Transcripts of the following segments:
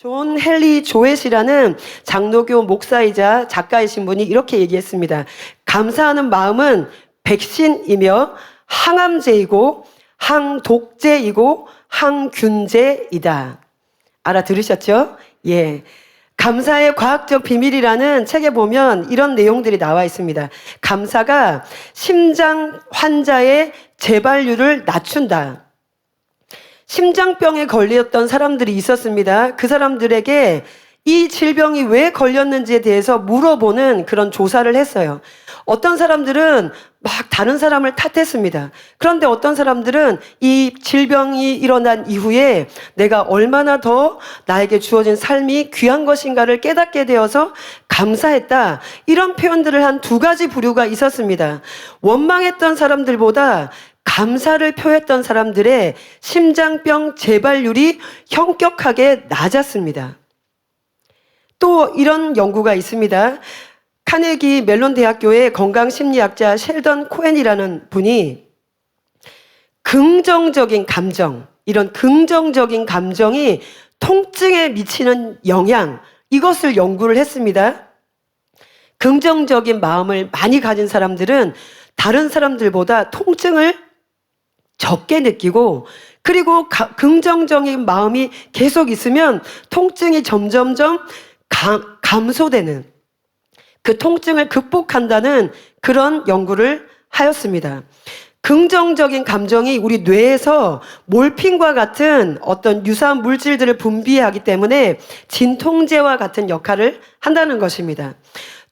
존 헨리 조엣이라는 장로교 목사이자 작가이신 분이 이렇게 얘기했습니다. 감사하는 마음은 백신이며 항암제이고 항독제이고 항균제이다. 알아들으셨죠? 예. 감사의 과학적 비밀이라는 책에 보면 이런 내용들이 나와 있습니다. 감사가 심장 환자의 재발률을 낮춘다. 심장병에 걸렸던 사람들이 있었습니다. 그 사람들에게 이 질병이 왜 걸렸는지에 대해서 물어보는 그런 조사를 했어요. 어떤 사람들은 막 다른 사람을 탓했습니다. 그런데 어떤 사람들은 이 질병이 일어난 이후에 내가 얼마나 더 나에게 주어진 삶이 귀한 것인가를 깨닫게 되어서 감사했다. 이런 표현들을 한 두 가지 부류가 있었습니다. 원망했던 사람들보다 감사를 표했던 사람들의 심장병 재발률이 현격하게 낮았습니다. 또 이런 연구가 있습니다. 카네기 멜론 대학교의 건강심리학자 셸던 코엔이라는 분이 긍정적인 감정, 이런 긍정적인 감정이 통증에 미치는 영향, 이것을 연구를 했습니다. 긍정적인 마음을 많이 가진 사람들은 다른 사람들보다 통증을 적게 느끼고 그리고 가- 긍정적인 마음이 계속 있으면 통증이 점점점 감, 감소되는 그 통증을 극복한다는 그런 연구를 하였습니다. 긍정적인 감정이 우리 뇌에서 몰핀과 같은 어떤 유사한 물질들을 분비하기 때문에 진통제와 같은 역할을 한다는 것입니다.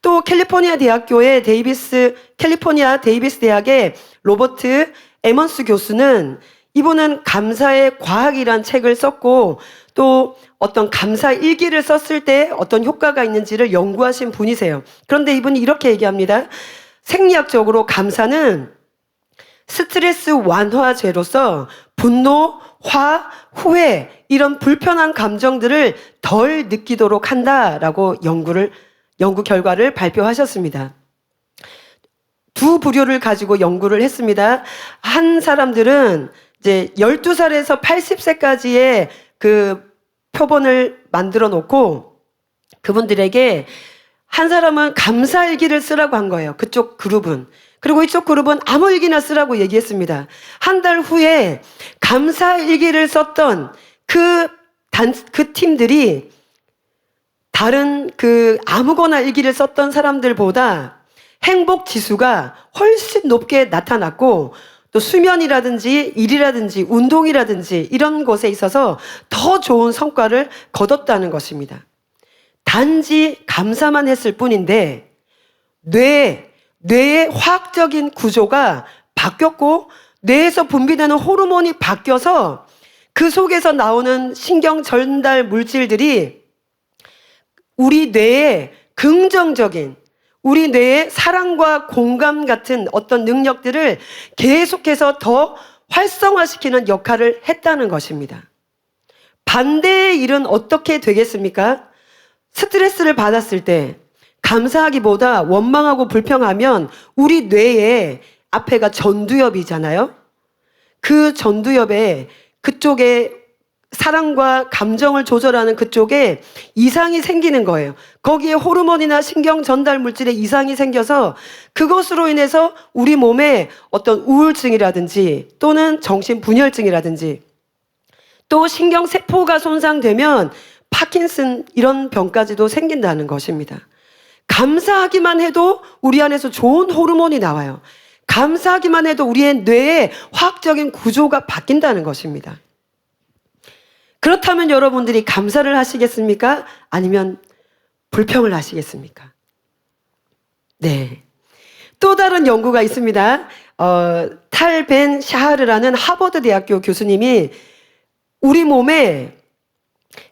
또 캘리포니아 대학교의 데이비스 캘리포니아 데이비스 대학의 로버트 에먼스 교수는 이분은 감사의 과학이란 책을 썼고 또 어떤 감사 일기를 썼을 때 어떤 효과가 있는지를 연구하신 분이세요. 그런데 이분이 이렇게 얘기합니다. 생리학적으로 감사는 스트레스 완화제로서 분노, 화, 후회 이런 불편한 감정들을 덜 느끼도록 한다라고 연구를 연구 결과를 발표하셨습니다. 두 부류를 가지고 연구를 했습니다. 한 사람들은 이제 12살에서 80세까지의 그 표본을 만들어 놓고 그분들에게 한 사람은 감사 일기를 쓰라고 한 거예요. 그쪽 그룹은. 그리고 이쪽 그룹은 아무 일기나 쓰라고 얘기했습니다. 한 달 후에 감사 일기를 썼던 그 단, 그 팀들이 다른 그 아무거나 일기를 썼던 사람들보다 행복 지수가 훨씬 높게 나타났고 또 수면이라든지 일이라든지 운동이라든지 이런 것에 있어서 더 좋은 성과를 거뒀다는 것입니다. 단지 감사만 했을 뿐인데 뇌, 뇌의 화학적인 구조가 바뀌었고 뇌에서 분비되는 호르몬이 바뀌어서 그 속에서 나오는 신경 전달 물질들이 우리 뇌에 긍정적인 우리 뇌의 사랑과 공감 같은 어떤 능력들을 계속해서 더 활성화시키는 역할을 했다는 것입니다. 반대의 일은 어떻게 되겠습니까? 스트레스를 받았을 때 감사하기보다 원망하고 불평하면 우리 뇌에 앞에가 전두엽이잖아요. 그 전두엽에 그쪽에 사랑과 감정을 조절하는 그쪽에 이상이 생기는 거예요. 거기에 호르몬이나 신경 전달 물질에 이상이 생겨서 그것으로 인해서 우리 몸에 어떤 우울증이라든지 또는 정신 분열증이라든지 또 신경 세포가 손상되면 파킨슨 이런 병까지도 생긴다는 것입니다. 감사하기만 해도 우리 안에서 좋은 호르몬이 나와요. 감사하기만 해도 우리의 뇌의 화학적인 구조가 바뀐다는 것입니다. 그렇다면 여러분들이 감사를 하시겠습니까? 아니면 불평을 하시겠습니까? 네. 또 다른 연구가 있습니다. 어, 탈벤 샤하르라는 하버드 대학교 교수님이 우리 몸에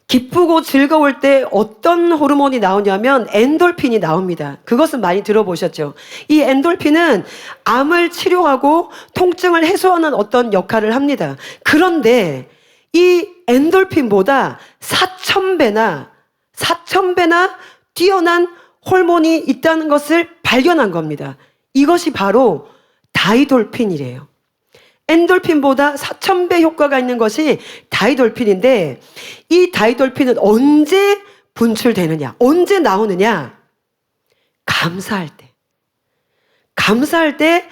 기쁘고 즐거울 때 어떤 호르몬이 나오냐면 엔돌핀이 나옵니다. 그것은 많이 들어보셨죠? 이 엔돌핀은 암을 치료하고 통증을 해소하는 어떤 역할을 합니다. 그런데 이 엔돌핀보다 4,000배나, 4,000배나 뛰어난 호르몬이 있다는 것을 발견한 겁니다. 이것이 바로 다이돌핀이래요. 엔돌핀보다 4,000배 효과가 있는 것이 다이돌핀인데 이 다이돌핀은 언제 분출되느냐? 언제 나오느냐? 감사할 때. 감사할 때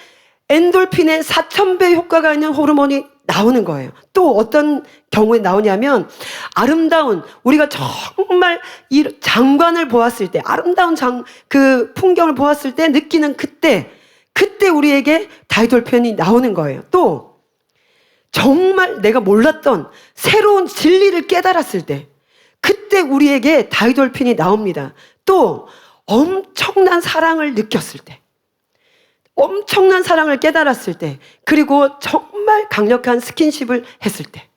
엔돌핀의 4,000배 효과가 있는 호르몬이 나오는 거예요. 또 어떤 경우에 나오냐면 아름다운 우리가 정말 이 장관을 보았을 때 아름다운 장 그 풍경을 보았을 때 느끼는 그때 그때 우리에게 다이돌핀이 나오는 거예요. 또 정말 내가 몰랐던 새로운 진리를 깨달았을 때 그때 우리에게 다이돌핀이 나옵니다. 또 엄청난 사랑을 느꼈을 때 엄청난 사랑을 깨달았을 때, 그리고 정말 강력한 스킨십을 했을 때,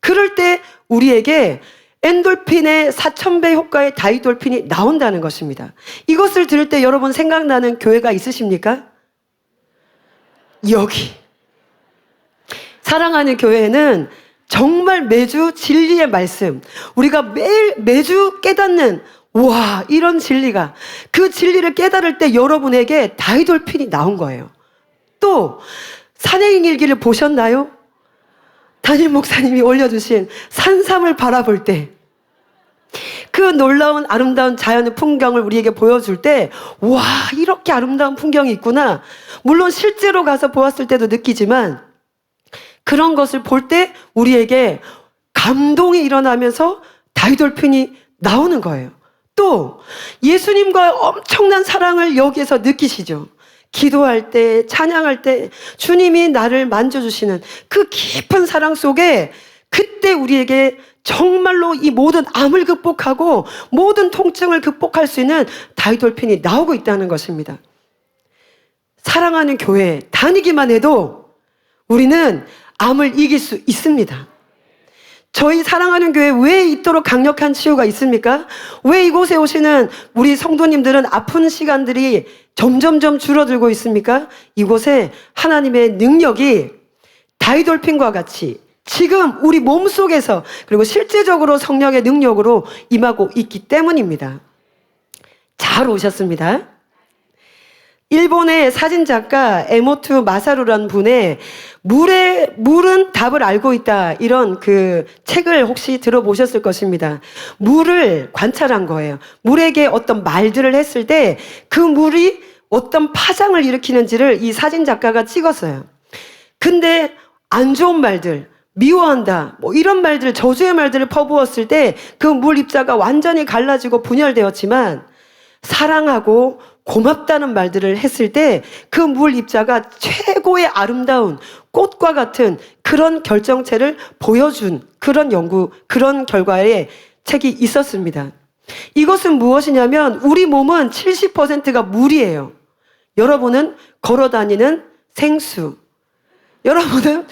그럴 때 우리에게 엔돌핀의 4,000배 효과의 다이돌핀이 나온다는 것입니다. 이것을 들을 때 여러분 생각나는 교회가 있으십니까? 여기. 사랑하는 교회는 정말 매주 진리의 말씀, 우리가 매일, 매주 깨닫는 와, 이런 진리가, 그 진리를 깨달을 때 여러분에게 다이돌핀이 나온 거예요. 또, 산행 일기를 보셨나요? 담임 목사님이 올려주신 산삼을 바라볼 때, 그 놀라운 아름다운 자연의 풍경을 우리에게 보여줄 때, 와, 이렇게 아름다운 풍경이 있구나. 물론 실제로 가서 보았을 때도 느끼지만, 그런 것을 볼 때 우리에게 감동이 일어나면서 다이돌핀이 나오는 거예요. 또 예수님과의 엄청난 사랑을 여기에서 느끼시죠. 기도할 때, 찬양할 때 주님이 나를 만져주시는 그 깊은 사랑 속에 그때 우리에게 정말로 이 모든 암을 극복하고 모든 통증을 극복할 수 있는 다이돌핀이 나오고 있다는 것입니다. 사랑하는 교회 다니기만 해도 우리는 암을 이길 수 있습니다. 저희 사랑하는 교회 왜 있도록 강력한 치유가 있습니까? 왜 이곳에 오시는 우리 성도님들은 아픈 시간들이 점점점 줄어들고 있습니까? 이곳에 하나님의 능력이 다이돌핀과 같이 지금 우리 몸 속에서 그리고 실제적으로 성령의 능력으로 임하고 있기 때문입니다. 잘 오셨습니다. 일본의 사진작가 에모투 마사루라는 분의 물의, 물은 답을 알고 있다. 이런 그 책을 혹시 들어보셨을 것입니다. 물을 관찰한 거예요. 물에게 어떤 말들을 했을 때 그 물이 어떤 파장을 일으키는지를 이 사진작가가 찍었어요. 근데 안 좋은 말들, 미워한다, 뭐 이런 말들, 저주의 말들을 퍼부었을 때 그 물 입자가 완전히 갈라지고 분열되었지만 사랑하고 고맙다는 말들을 했을 때 그 물 입자가 최고의 아름다운 꽃과 같은 그런 결정체를 보여준 그런 연구, 그런 결과의 책이 있었습니다. 이것은 무엇이냐면 우리 몸은 70%가 물이에요. 여러분은 걸어 다니는 생수. 여러분은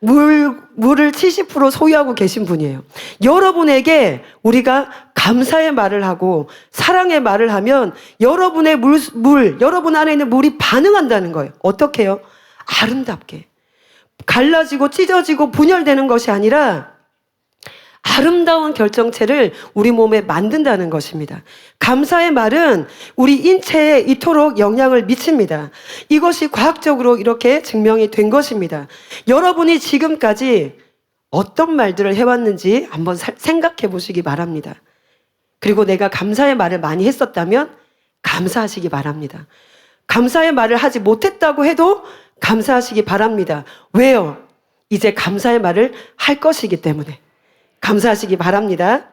물, 물을 70% 소유하고 계신 분이에요. 여러분에게 우리가 감사의 말을 하고 사랑의 말을 하면 여러분의 물, 물, 여러분 안에 있는 물이 반응한다는 거예요. 어떻게 해요? 아름답게. 갈라지고 찢어지고 분열되는 것이 아니라 아름다운 결정체를 우리 몸에 만든다는 것입니다. 감사의 말은 우리 인체에 이토록 영향을 미칩니다. 이것이 과학적으로 이렇게 증명이 된 것입니다. 여러분이 지금까지 어떤 말들을 해왔는지 한번 생각해 보시기 바랍니다. 그리고 내가 감사의 말을 많이 했었다면 감사하시기 바랍니다. 감사의 말을 하지 못했다고 해도 감사하시기 바랍니다. 왜요? 이제 감사의 말을 할 것이기 때문에. 감사하시기 바랍니다.